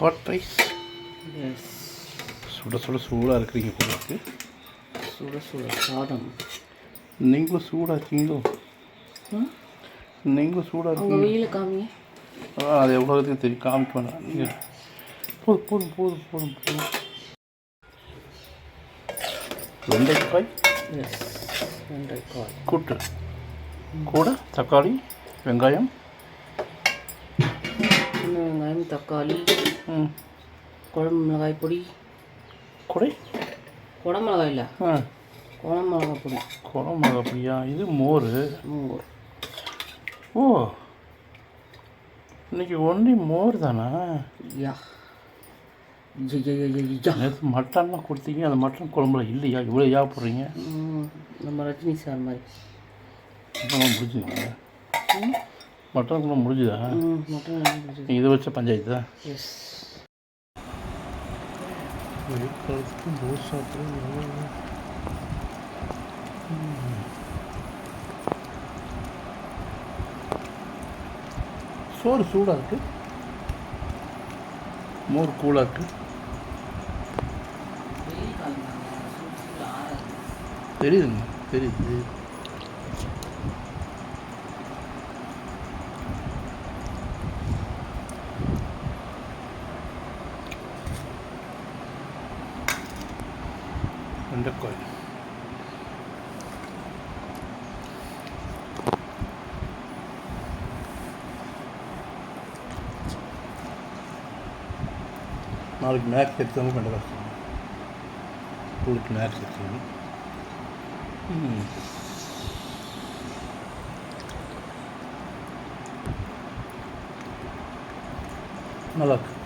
Hot rice S சுட சுட சூடாக இருக்கிறீங்க உங்களுக்கு சுட சுட சாதம். நீங்களும் சூடாக இருக்கீங்களோ? நீங்களும் சூடாக இருக்கீங்க வெயில காமிங்க. ஆ, அது எவ்வளோ இருக்குன்னு தெரியும் காமிக்க வேணாம். நீங்கள் போதும் போதும் போதும் போதும் போதும் வெண்டைக்காய் எஸ் வெண்டைக்காய் கூட்டு. கூட தக்காளி வெங்காயம் வெங்காயம் தக்காளி குழம்பு மிளகாய் பொடி. குடை? குடம்பு மிளகாய் இல்லை ஆ. குழம்பு மிளகாய் பொடி. குழம்பு அப்படியா இது மோர். மோர். ஓ. இன்னைக்கு ஒன்லி மோர் தானா? யா. ஜ, ஜ, ஜ, ஜ, ஜ. நேற்று மட்டன்லாம் கொடுத்தீங்க அந்த மட்டன் குழம்புல இல்லையா? இவ்வளோ யா போடுறீங்க? நம்ம ரஜினி சார் மாதிரி. முடிஞ்சுங்க மட்டன் குழம்பு முடிஞ்சுதா? மட்டன் இதை வச்ச பஞ்சாயத்து? தான் எஸ் சோறு சூடாக இருக்கு. மோர் கூலாக இருக்கு. தெரியுதுங்க தெரியுது. வெண்டைக்காய் நாளைக்கு மேக்ஸ் எடுத்தவங்க கண்டு கஷ்டம் ஸ்கூலுக்கு மேக்ஸ் எக்ஸாம் நல்லா இருக்கு.